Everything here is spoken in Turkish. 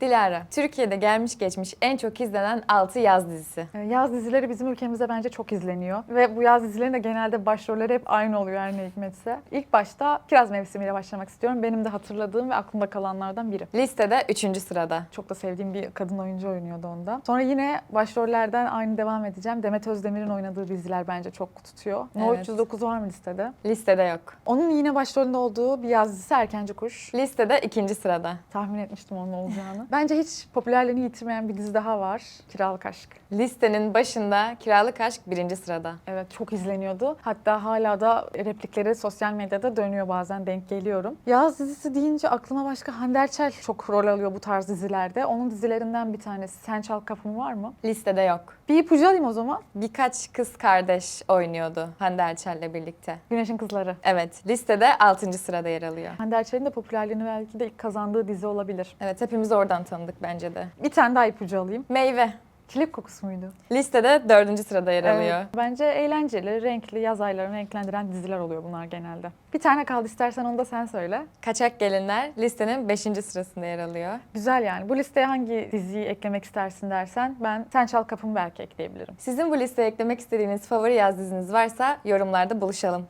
Dilara, Türkiye'de gelmiş geçmiş en çok izlenen 6 yaz dizisi. Ee, Yaz dizileri bizim ülkemizde bence çok izleniyor. Ve bu yaz dizilerin de genelde başrolleri hep aynı oluyor her ne hikmetse. İlk başta Kiraz Mevsimi'yle başlamak istiyorum. Benim de hatırladığım ve aklımda kalanlardan biri. Listede 3. sırada. Çok da sevdiğim bir kadın oyuncu oynuyordu onda. Sonra yine başrollerden aynı devam edeceğim. Demet Özdemir'in oynadığı diziler bence çok tutuyor. No Evet. 309 var mı listede? Listede yok. Onun yine başrolünde olduğu bir yaz dizisi Erkenci Kuş. Listede 2. sırada. Tahmin etmiştim onun olacağını. Bence hiç popülerliğini yitirmeyen bir dizi daha var. Kiralık Aşk. Listenin başında Kiralık Aşk 1. sırada. Evet çok izleniyordu. Hatta hala da replikleri sosyal medyada dönüyor bazen denk geliyorum. Yaz dizisi deyince aklıma başka Hande Erçel çok rol alıyor bu tarz dizilerde. Onun dizilerinden bir tanesi. Sen Çal Kapımı var mı? Listede yok. Bir ipucu alayım o zaman. Birkaç kız kardeş oynuyordu Hande Erçel'le birlikte. Güneşin Kızları. Evet, listede 6. sırada yer alıyor. Hande Erçel'in de popülerliğini belki de ilk kazandığı dizi olabilir. Evet, hepimiz oradan tanıdık bence de. Bir tane daha ipucu alayım. Meyve. Çilek kokusu muydu? Listede 4. sırada yer Evet. alıyor. Bence eğlenceli, renkli, yaz aylarını renklendiren diziler oluyor bunlar genelde. Bir tane kaldı istersen onu da sen söyle. Kaçak Gelinler listenin 5. sırasında yer alıyor. Güzel yani. Bu listeye hangi diziyi eklemek istersin dersen ben Sen Çal Kapımı belki ekleyebilirim. Sizin bu listeye eklemek istediğiniz favori yaz diziniz varsa yorumlarda buluşalım.